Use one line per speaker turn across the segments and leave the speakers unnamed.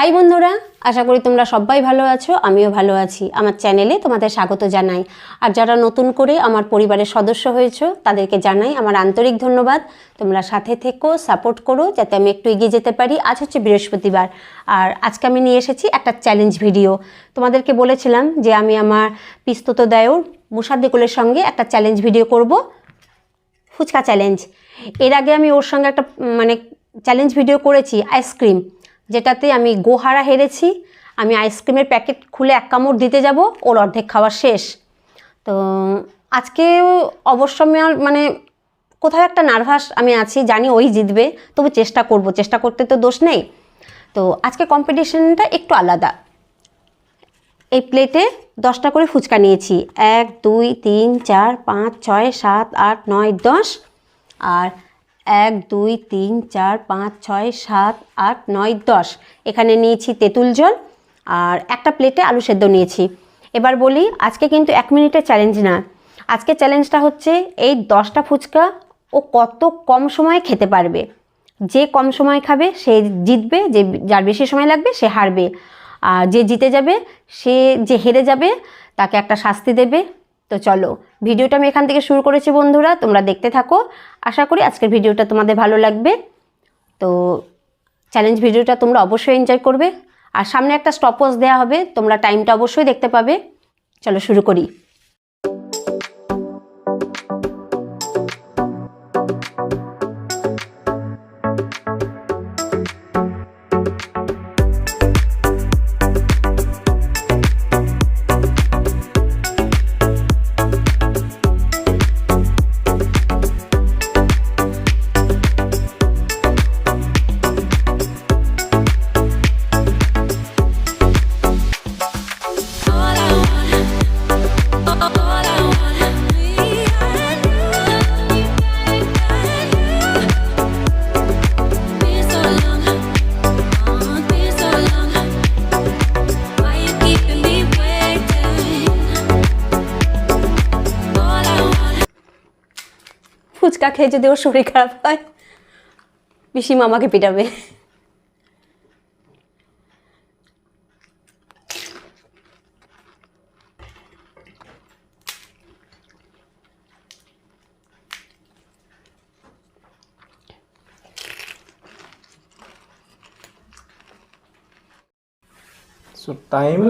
High বন্ধুরা আশা করি তোমরা সবাই ভালো আছো আমিও ভালো আছি আমার চ্যানেলে তোমাদের স্বাগত জানাই আর যারা নতুন করে আমার পরিবারের সদস্য হয়েছো তাদেরকে জানাই আমার আন্তরিক ধন্যবাদ তোমরা সাথে থেকো সাপোর্ট করো যাতে আমি একটু এগিয়ে যেতে পারি আজ হচ্ছে বৃহস্পতিবার আর আজকে আমি নিয়ে এসেছি একটা চ্যালেঞ্জ ভিডিও তোমাদেরকে বলেছিলাম যে আমি আমার পিস্তত দায়ুর মুসাদ্দিকুলের সঙ্গে একটা চ্যালেঞ্জ ভিডিও করব ফুচকা চ্যালেঞ্জ এর আগে আমি ওর সঙ্গে একটা মানে চ্যালেঞ্জ ভিডিও করেছি আইসক্রিম যেটাতে আমি গোহারা হেরেছি আমি আইসক্রিমের প্যাকেট খুলে এক কামড় দিতে যাব ওর অর্ধেক খাওয়া শেষ তো আজকে অবশ্য মানে কোথাও একটা নার্ভাস আমি আছি জানি ওই জিতবে তবু চেষ্টা করব চেষ্টা করতে তো দোষ নেই তো আজকে কম্পিটিশানটা একটু আলাদা এই প্লেটে দশটা করে ফুচকা নিয়েছি এক দুই তিন চার পাঁচ ছয় সাত আট নয় দশ আর এক দুই তিন চার পাঁচ ছয় সাত আট নয় দশ এখানে নিয়েছি তেঁতুল জল আর একটা প্লেটে আলু সেদ্ধ নিয়েছি এবার বলি আজকে কিন্তু এক মিনিটের চ্যালেঞ্জ না আজকে চ্যালেঞ্জটা হচ্ছে এই দশটা ফুচকা ও কত কম সময়ে খেতে পারবে যে কম সময় খাবে সে জিতবে যে যার বেশি সময় লাগবে সে হারবে আর যে জিতে যাবে সে যে হেরে যাবে তাকে একটা শাস্তি দেবে তো চলো ভিডিওটা আমি এখান থেকে শুরু করেছি বন্ধুরা তোমরা দেখতে থাকো আশা করি আজকের ভিডিওটা তোমাদের ভালো লাগবে তো চ্যালেঞ্জ ভিডিওটা তোমরা অবশ্যই এনজয় করবে আর সামনে একটা স্টপওয়াচ দেওয়া হবে তোমরা টাইমটা অবশ্যই দেখতে পাবে চলো শুরু করি ফুচকা খেয়ে যদি ওর শরীর খারাপ হয় পিসি মামাকে পিটাবে
সো টাইম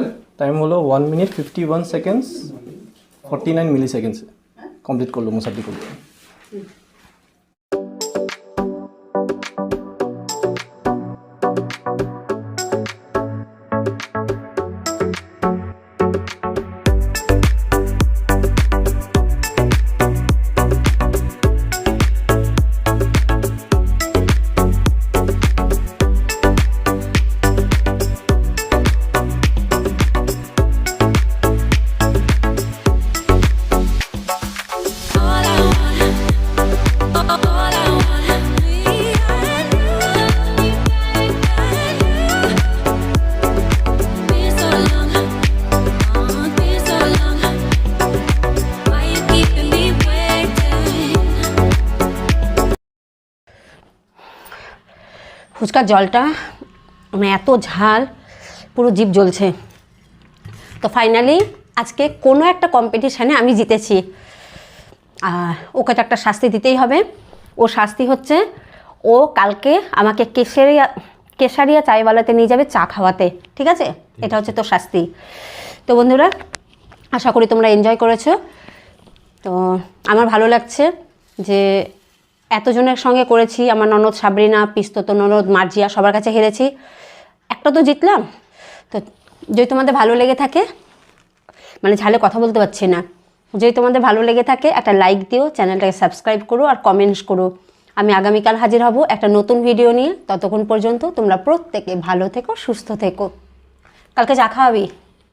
টাইম হলো one minute fifty one seconds forty nine milliseconds complete করলো মুসাফি করলো Mm.
ফুচকার জলটা মানে এত ঝাল পুরো জীব জ্বলছে তো ফাইনালি আজকে কোনো একটা কম্পিটিশানে আমি জিতেছি আর ওকে তো একটা শাস্তি দিতেই হবে ও শাস্তি হচ্ছে ও কালকে আমাকে কেশারিয়া কেশারিয়া চাইওয়ালাতে নিয়ে যাবে চা খাওয়াতে ঠিক আছে এটা হচ্ছে তোর শাস্তি তো বন্ধুরা আশা করি তোমরা এনজয় করেছো তো আমার ভালো লাগছে যে এতজনের সঙ্গে করেছি আমার ননদ সাবরিনা পিস্তত ননদ মার্জিয়া সবার কাছে হেরেছি একটা তো জিতলাম তো যদি তোমাদের ভালো লেগে থাকে মানে ঝালে কথা বলতে পারছি না যদি তোমাদের ভালো লেগে থাকে একটা লাইক দিও চ্যানেলটাকে সাবস্ক্রাইব করো আর কমেন্টস করো আমি আগামীকাল হাজির হব একটা নতুন ভিডিও নিয়ে ততক্ষণ পর্যন্ত তোমরা প্রত্যেকে ভালো থেকো সুস্থ থেকো কালকে চা খাওয়াবি